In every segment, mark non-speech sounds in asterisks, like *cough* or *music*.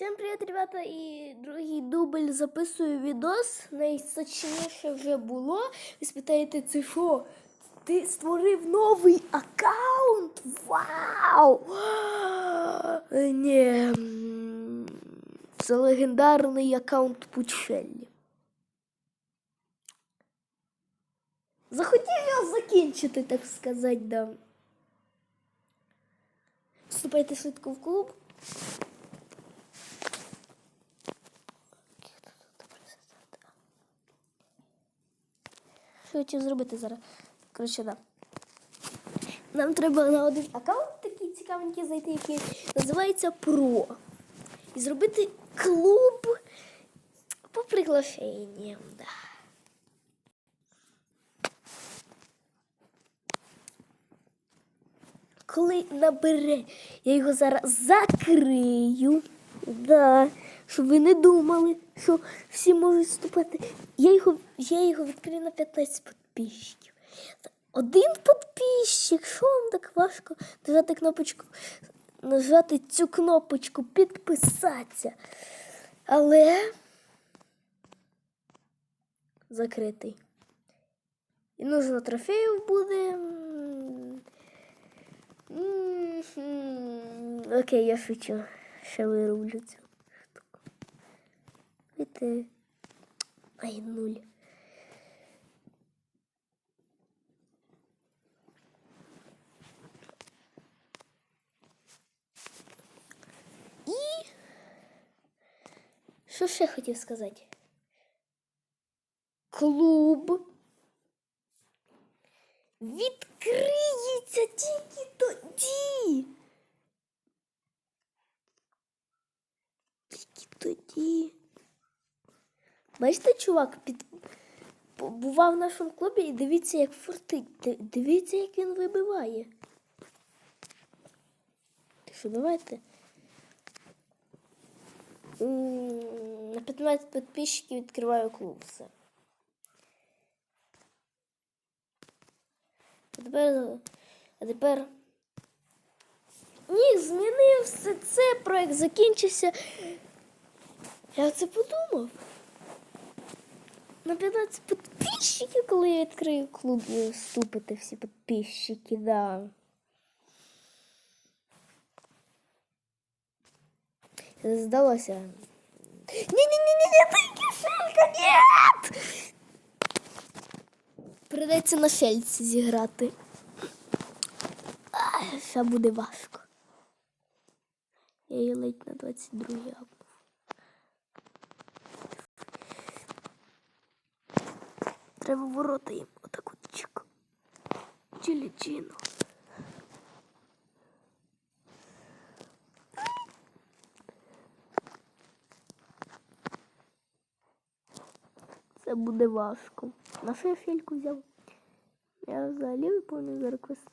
Всем привет, ребята! І другий дубль записую відос. Найсочніше вже було. Ви спитаєте, це що? Ти створив новий аккаунт? Вау! *gasps* Ні. Це легендарний аккаунт Пучеллі. Захотів його закінчити, так сказати, да. Вступайте швидко в клуб. Що я хотів зробити зараз? Коротше, да. Нам треба на один аккаунт такий цікавенький знайти, який називається Про. І зробити клуб по приглашенням. Да. Коли набере, я його зараз закрию. Да. Щоб ви не думали, що всі можуть вступати. Я його, я його відкрию на 15 підписчиків. Один підписчик, що вам так важко нажати кнопочку, нажати цю кнопочку, підписатися. Але закритий. І нужно трофеїв буде. Окей, я шучу. Ще вирублю цю. Вийти. Ай, нуль. І що ще хотів сказати? Клуб відкриється тільки тоді. Тільки тоді. Бачите, чувак під... бував в нашому клубі і дивіться, як фортить. Дивіться, як він вибиває. Ти що, давайте? На 15 підписчиків відкриваю клуб. Все. А тепер. А тепер. Ні, змінив все це, проект закінчився. Я це подумав. На 15 підписчиків, коли я відкрию клуб, і вступите всі підписчики, да. Здалося. Ні-ні-ні-ні, ти кишелька, ні! Придеться на шельці зіграти. Ще буде важко. Я її ледь на 22 або. Треба ворота їм отак от чик. Чилічину. Це буде важко. На що я фельку взяв? Я взагалі виповнив за реквест.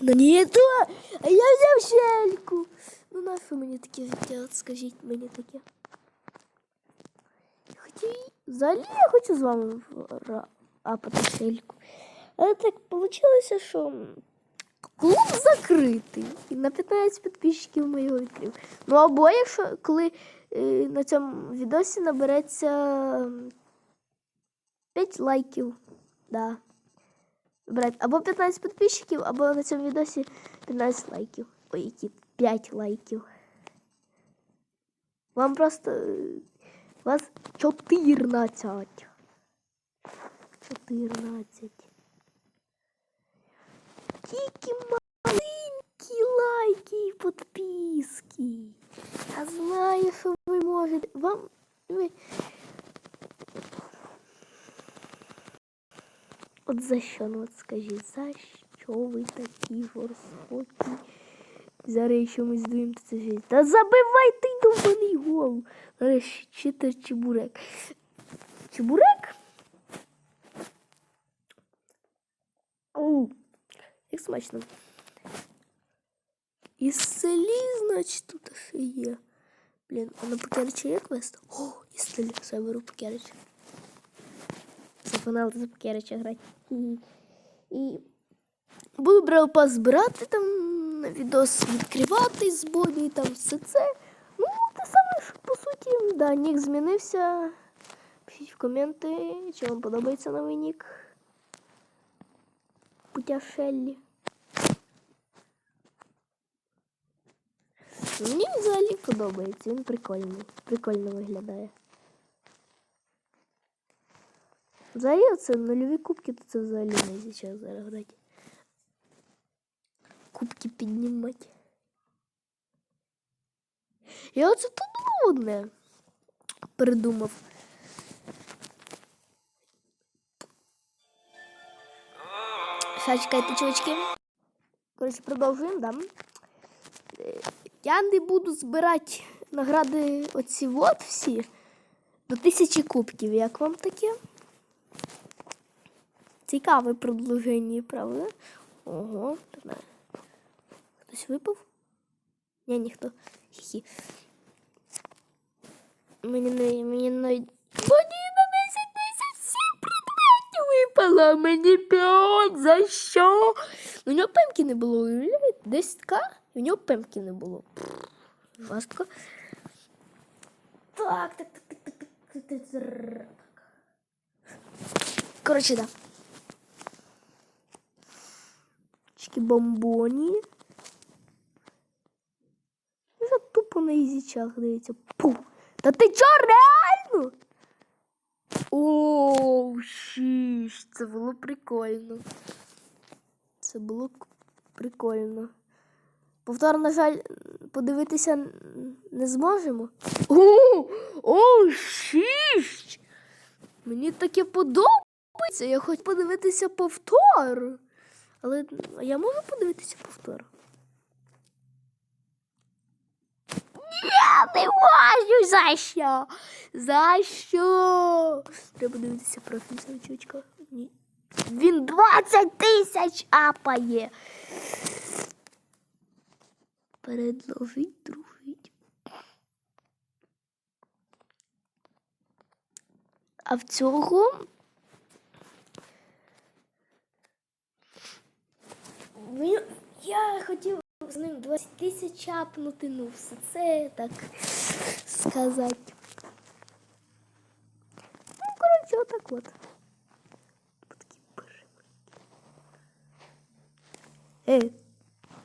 Ну не то, а я взяв шельку. Ну на мені таке життя? Скажіть мені таке. Хотів, взагалі я хочу з вами ра- апати шельку. Але так вийшло, що клуб закритий. І на 15 підписчиків ми його відкрив. Ну або якщо коли е, на цьому відосі набереться 5 лайків. Да. Брать, або 15 підписчиків, або на цьому відосі 15 лайків. Ой, які 5 лайків. Вам просто. Вас 14. 14. Тільки маленькі лайки і підписки. Я знаю, що ви можете. Вам. Ви... От за що, ну от скажіть, за що ви такі жорстокі? Зараз ще ми здуємо це життя. Та забивай ти довбаний гол. Зараз читер чебурек. Чебурек? Оу, як смачно. І селі, значить, тут ще є. Блін, а на покерчі є квест? О, і селі, все беру покерчі. Запинали за покерчі грати. І, і буду брав пас збирати там на відос відкривати з Боді, там все це. Ну, те саме ж, по суті, да, нік змінився. Пишіть в коменти, чи вам подобається новий нік. Путя Шеллі. Мені взагалі подобається, він прикольний. Прикольно виглядає. Взагалі це нульові кубки, то це взагалі не зараз грати. Кубки піднімати. Я оце тут одне придумав. Ща чекайте, чувачки. Коротше, продовжуємо, да? Я не буду збирати награди оці от всі до тисячі кубків. Як вам таке? Цікаве продовження, правда? Ого, не знаю. Хтось випав? Ні, ніхто. Хі-хі. Мені не мені навіть. Мені на 10 тисяч сім предметів випало. Мені 5. За що? У нього пемки не було. 10к? У нього пемки не було. Жорстко. Так, так, так, так, так, так, так. Короче, да. Чики бомбони. Тупо на ізічах дивиться. Пу. Та ти чо, реально? Оу, шіш, це було прикольно. Це було прикольно. Повтор, на жаль, подивитися не зможемо. О, о, шість! Мені таке подобається. Я хоч подивитися повтор. Але я можу подивитися повтор? Я не можу за що? За що? Треба дивитися профіль Савчучка. Ні. Він 20 тисяч апає. Предложить дружить. А в цього Я хотів з ним 20 тисяч чапнути, ну все це так сказати. Ну, коротше, отак от. Перші. Е,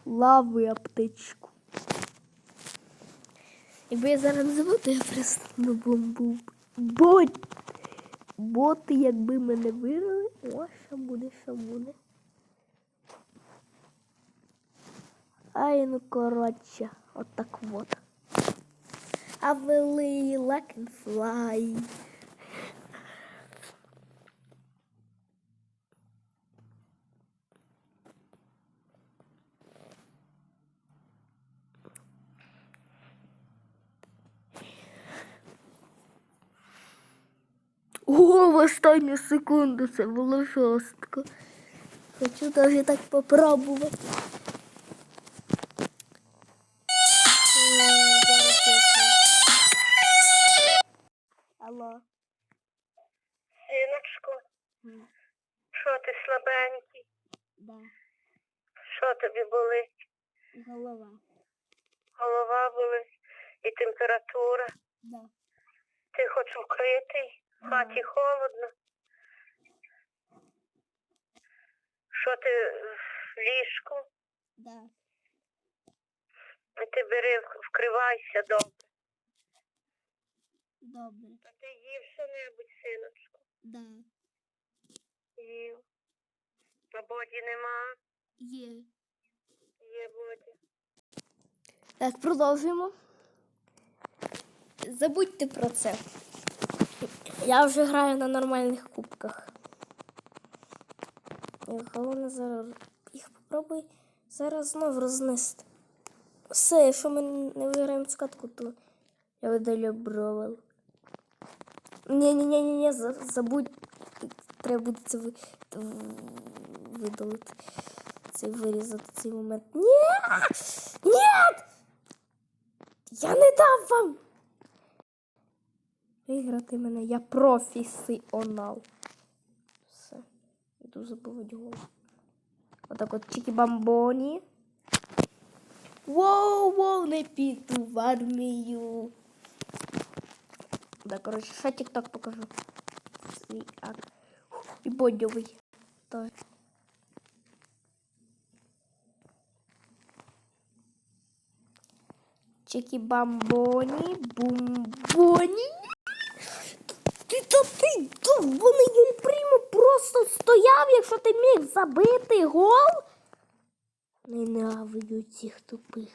лави аптечку. Якби я зараз забув, то я просто на бомбу. Бот. Боти, якби мене вирили, о, що буде, що буде. Ай, ну коротше, от так вот. А вели like and. О, в останню секунду це було жорстко. Хочу навіть так попробувати. Голова. Голова болить і температура. Да. Ти хоч вкритий, в хаті холодно. Що ти в ліжку? Да. Ти бери, вкривайся добре. Добре. А ти їв що-небудь, синочку? Да. Їв. А боді нема? Є. Є боді. Так, продовжуємо. Забудьте про це. Я вже граю на нормальних кубках. Головне зараз їх попробуй зараз знов рознести. Все, якщо ми не виграємо цю катку, то я видалю бровел. ні ні ні ні ні забудь. Треба буде це ви... видалити. Це вирізати цей момент. Ні! Ні! Я не дам вам! Виграти мене, я професіонал. Все. Іду забивати голову. Отак от чики-бамбоні. Воу, воу, не піду в армію. Да, коротше, ще тік-ток покажу. Свій ак. І бодьовий. Так. Чекі бамбоні, бумбоні. Ти то ти вони він прямо просто стояв, якщо ти міг забити гол. Ненавиджу цих тупих.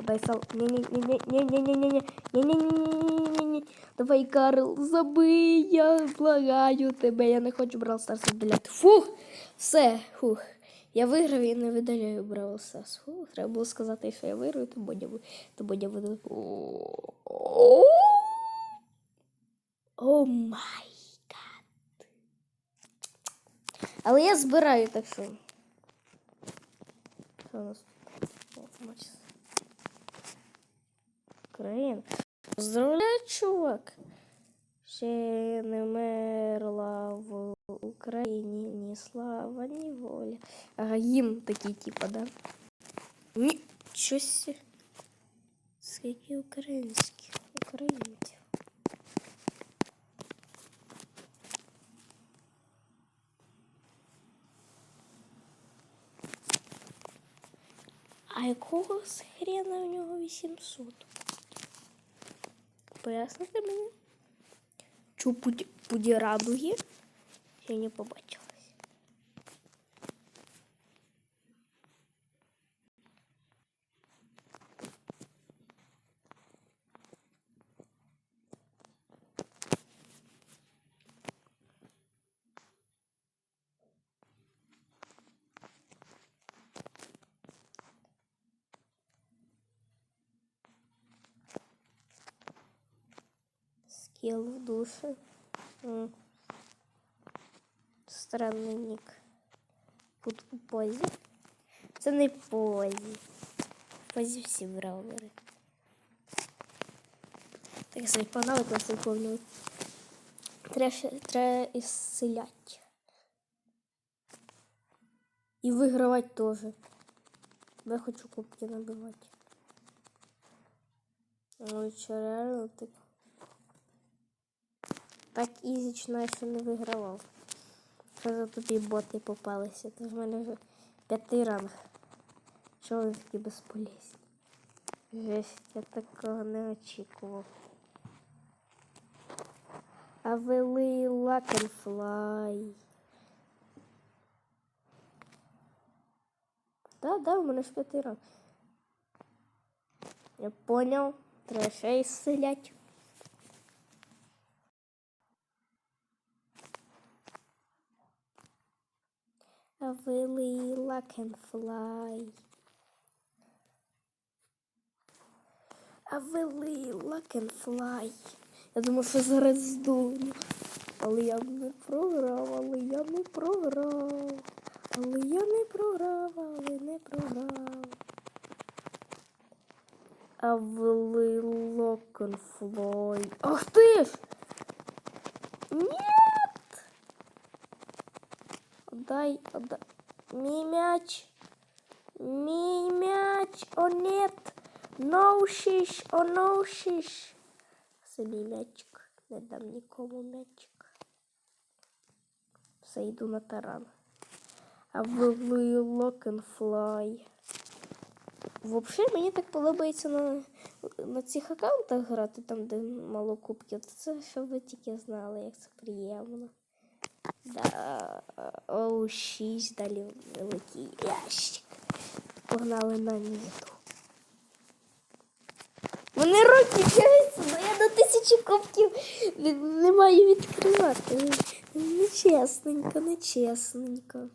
Дай сал. Не-не-не-не-не-не-не-не-не-не-не-не-не-не. Давай, Карл, забий, я благаю тебе. Я не хочу Брал Старс. Фух, все, фух. Я виграв і не видаляю Бравл Старс. Треба було сказати, що я виграю, то Бодя, ви- то Бодя буде. О май гад. Але я збираю, так що. Що у нас? Матч. Україна. Поздравляю, чувак. Ще не мерла в Україні ні слава, ні воля. Ага, гімн такий, типа, да? Ні, щось. Скільки українських українців. А якого хрена в нього 800? Поясните мені? чупуть пуді радуги. Я не побачила. М. Странний нік. Тут у позі. Це не позі. Позі всі браулери. Так собі погнали повнювати. Треба, треба ісцеляти. І вигравати теж. Я хочу кубки набивати. Ну, що реально типу. Так ізічно я ще не вигравав. Що за тобі боти попалися? Ти в мене вже п'ятий ранг. Чого ви такі безполезні? Жесть, я такого не очікував. А вели лакенфлай. Да, да, у мене ж п'ятий ранг. Я понял. Треба ще ісцелять. A luck and fly. A really luck and fly. Я думав, що зараз здуну. Але я не програв, але я не програв. Але я не програв, але не програв. А вели локенфлой. Ах ти ж! Нет! Отдай, отдай. Мій м'яч. Мій м'яч. О, нет. Ноушиш, о, ноушиш. Це м'ячик. Не дам нікому м'ячик. Все, йду на таран. А вели локенфлай. Взагалі, мені так подобається на, на цих аккаунтах грати, там, де мало кубків. Це щоб ви тільки знали, як це приємно. Да, оу, 6 далі великий ящик. Погнали на ніту. Вони руки тягаються, бо я до тисячі кубків не, маю відкривати. Нечесненько, нечесненько.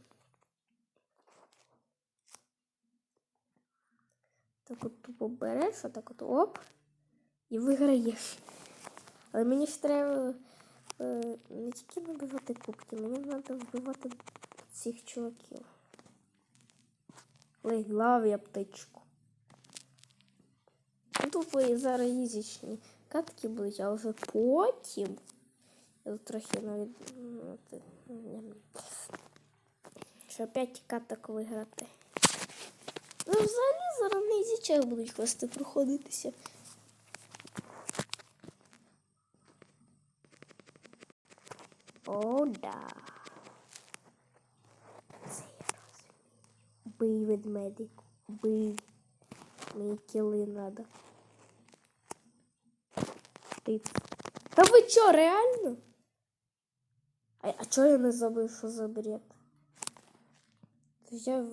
Так от тупо береш, отак от оп, і виграєш. Але мені ж треба не тільки набивати кубки, мені треба вбивати цих чуваків. Леглав я птичку. Тупо і зараз їзічні катки будуть, а вже потім. Я трохи навіть. ну. Щоб 5 каток виграти. Ну, взагалі зараз не ізічах будуть квести проходитися. О, да. Це я розумію. Бий ведмедику. Бий. Надо. Ти. Та ви чо, реально? А, а чого я не забив, що за бред? Я,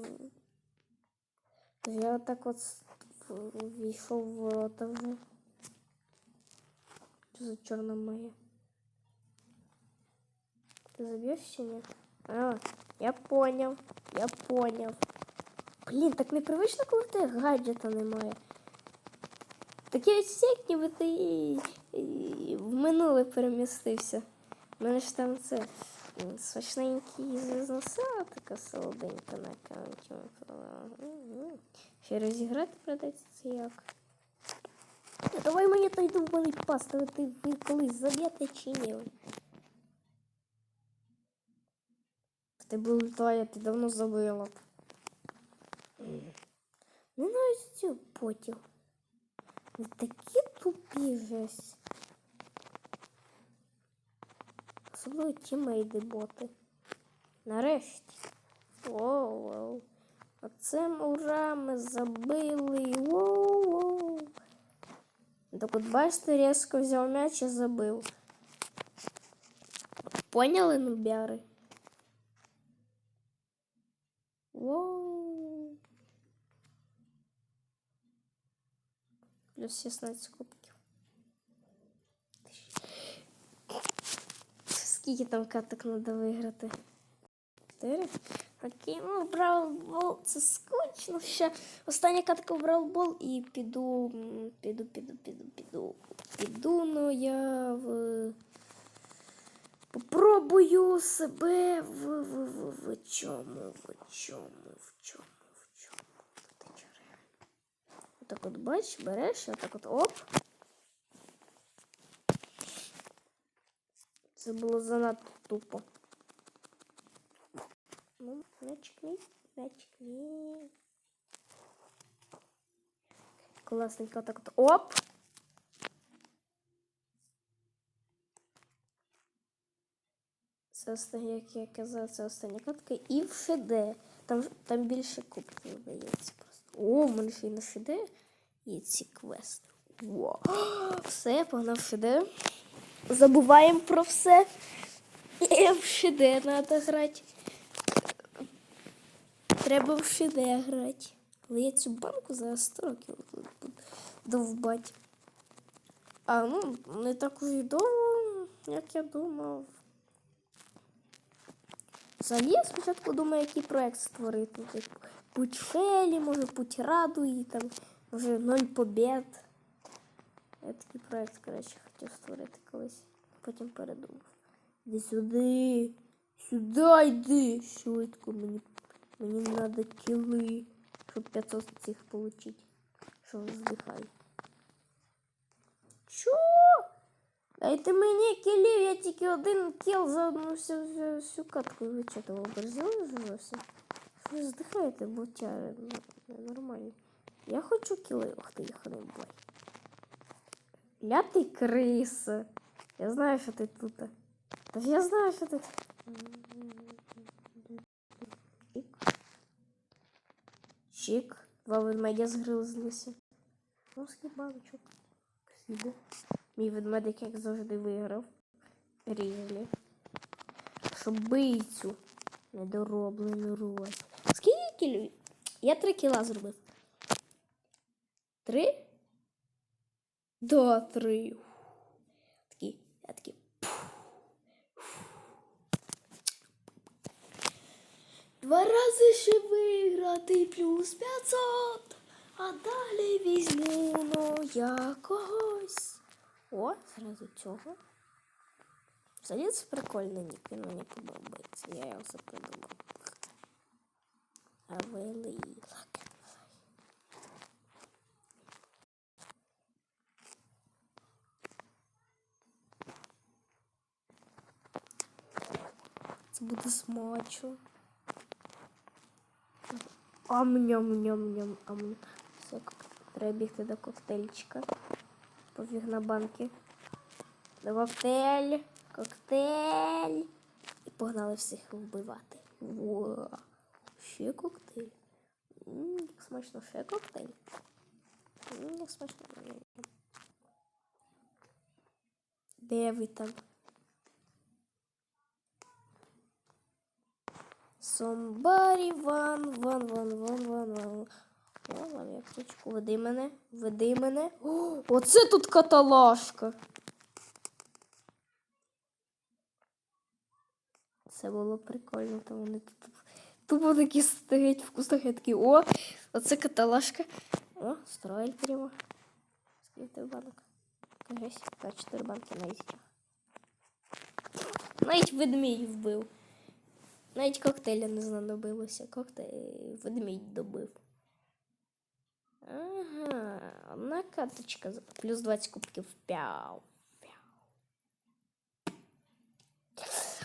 я так от с- в- війшов в ворота вже. Що за чорна моя? Ты забьешь нет? А, я понял, я понял. Блін, так непривично, коли тебе гаджета немає. Таке як ніби ти в минуле перемістився. У мене ж там це смачненький зв'язноса, така солоденька на аккаунті. Ще розіграти придеться це як. Давай мені той довбаний поставити, ви колись заб'єте чи ні. В тебе ультая, ти давно забила. б. Не навіть цю потім. Ви такі тупі жесть. Особливо тімейди боти. Нарешті. Воу, воу. Оцим ура ми забили. Воу, воу. Так от бачите, різко взяв м'яч і забив. Поняли, нубяри? Воу. Плюс 16 кубків. Скільки там каток треба виграти? Чотири? Окей, ну Бравл Бол, це скучно. Ще остання катка в Бравл Бол і піду, м, піду, піду, піду, піду. Піду, ну я в... Попробую себе в, в, в, в чому, в чому, в чому, в чому. Отак от бач, береш, отак от оп. Це було занадто тупо. Ну, мячик мій, мячик мій. Класненько так от. Оп! Це остання, як я казав, це остання катка. І в ШД. Там, там більше кубків дається просто. О, в мене ще й на ШД є ці квести. Во. *gasps* Все, погнав ШД. Забуваємо про все. І в ШД треба грати. Треба в ШД грати. Але я цю банку за 100 років довбати. А ну, не так довго, як я думав. Взагалі, я спочатку думаю, який проект створити. Типу, путь Фелі, може, путь Раду і там, може, ноль побед. Я такий проект, коротше, хотів створити колись. Потім передумав. Іди сюди. Сюди йди. Швидко мені. Мені треба кіли, щоб 500 цих отримати. Що здихай. Чо? Дайте мені кілів, я тільки один кіл за одну всю, всю, всю катку вичитував. Борзіли вже зовсім. Що ви здихаєте, ботяри? Ну, Нормально. Я хочу кіли. Ох ти їх не бай. Лятий крис. Я знаю, що ти тут. Та ж я знаю, що ти. Чик. Чик. Два ведмедя згризлися. Ну, скібаночок. Красиво. Мій ведмедик, як завжди, виграв. Різлі. Щоб бийцю недороблену рулась. Скільки? Я три кіла зробив. Три? Да, три. Такі, я такі. Два рази ще виграти плюс 500, а далі візьму ну я когось. О, зразу цього. Взагалі це прикольний нік, він мені подобається. Я його все придумав. Вели лак. Це буде смачно. Ам-ням-ням-ням, ам. Все, треба бігти до коктейльчика. Пофіг на банки. Коктейль, коктейль. І погнали всіх вбивати. Во. Ще коктейль. М, як смачно, ще коктейль. М, як смачно. Де ви там? Somebody one, one, one, one, one, one. О, вам я птичку. Веди мене, веди мене. О, оце тут каталашка. Це було прикольно, то вони тут тупо такі стоять в кустах, я такі, о, оце каталашка. О, строїль прямо. Скільки банок? Кажись, та чотири банки на ізічах. Навіть ведмідь вбив. Навіть коктейля не знадобилося. Коктейль ведмідь добив. Ага, одна карточка за- плюс 20 кубків. Пяу. Пяу.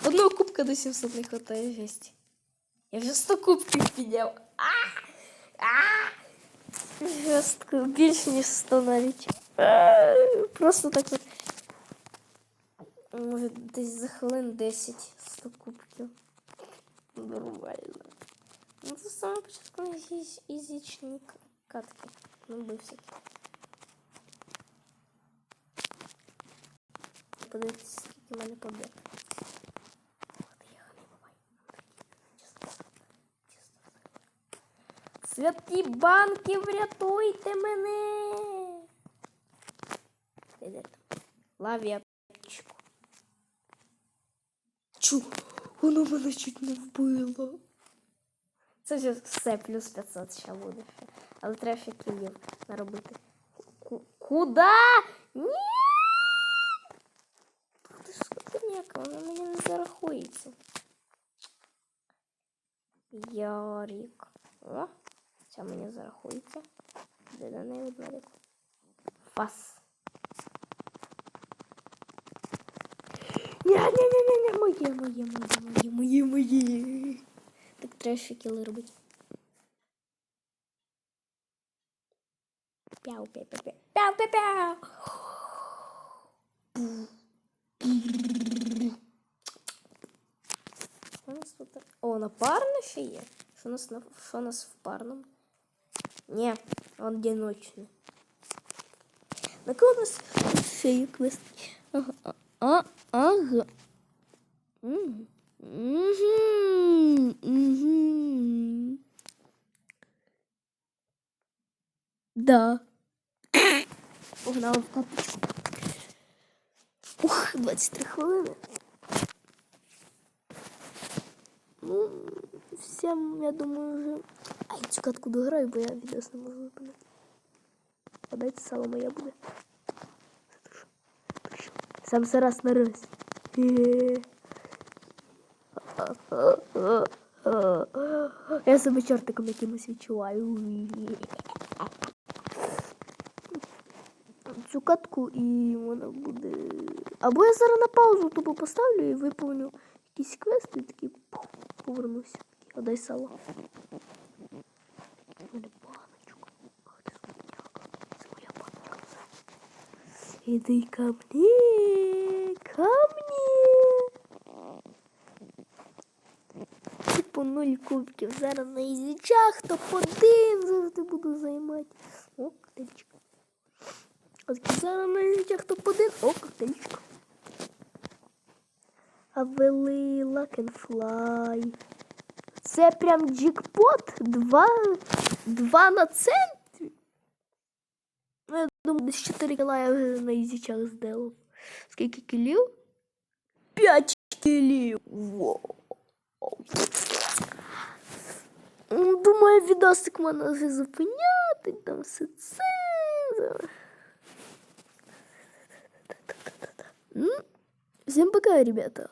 Одного кубка до 700 не хватає жесть. Я вже 100 кубків підняв. А! А! Жорстко, більше ніж 100 навіть. А! Просто так от. Може, десь за хвилин 10 100 кубків. Нормально. Ну, це саме початку із- ізічні к- Катки. Ну, був всякі. Подивіться, скільки в мене побіг. Святі банки, врятуйте мене. Лаві аптечку. Чу, воно мене чуть не вбило. Це вже все плюс 500 ще буде. Але треба ще кілів наробити. Куда? Ні! Ти ж скотиняка, воно мені не зарахується. Ярик. О, це мені зарахується. Де до неї відмерик? Фас. Ня-ня-ня-ня, моє, моє, моє, моє, моє, моє. Так треба ще кіли робити. нас тут? О, напарно ще є? Що у нас, на... що у нас в парному? Ні, он одиночний. На кого у нас ще є квест? Ага. А, ага. Мгм. Мгм. Мгм. Да. Погнали в капочку. Ух, 23 хвилини. Ну, всем, я думаю, вже. Ай, цю катку дограю, бо я відос не можу випинати. А дайте сало моє буде. Сам зараз на раз. Е. Я себе чортиком якимось відчуваю. Цю катку і вона буде. Або я зараз на паузу тупо поставлю і виповню якісь квести, і пух, повернуся. Одай сало. Баночку. Це моя баночка. Іди ко мне, ко мне. Типу нуль кубків. Зараз на ізічах топ-1 завжди буду займати. О, коктейльчик. Зараз на ізічах топ-1. О, коктейльчик. А вели Luck and Fly. Це прям джекпот. Два, два на центрі. Ну, я думаю, десь 4 кіла я вже на ізічах зделав. Скільки кілів? 5 кілів. Воу. Ну, Думаю, відосик мене вже зупиняти, там все це. М? Всем пока, ребята.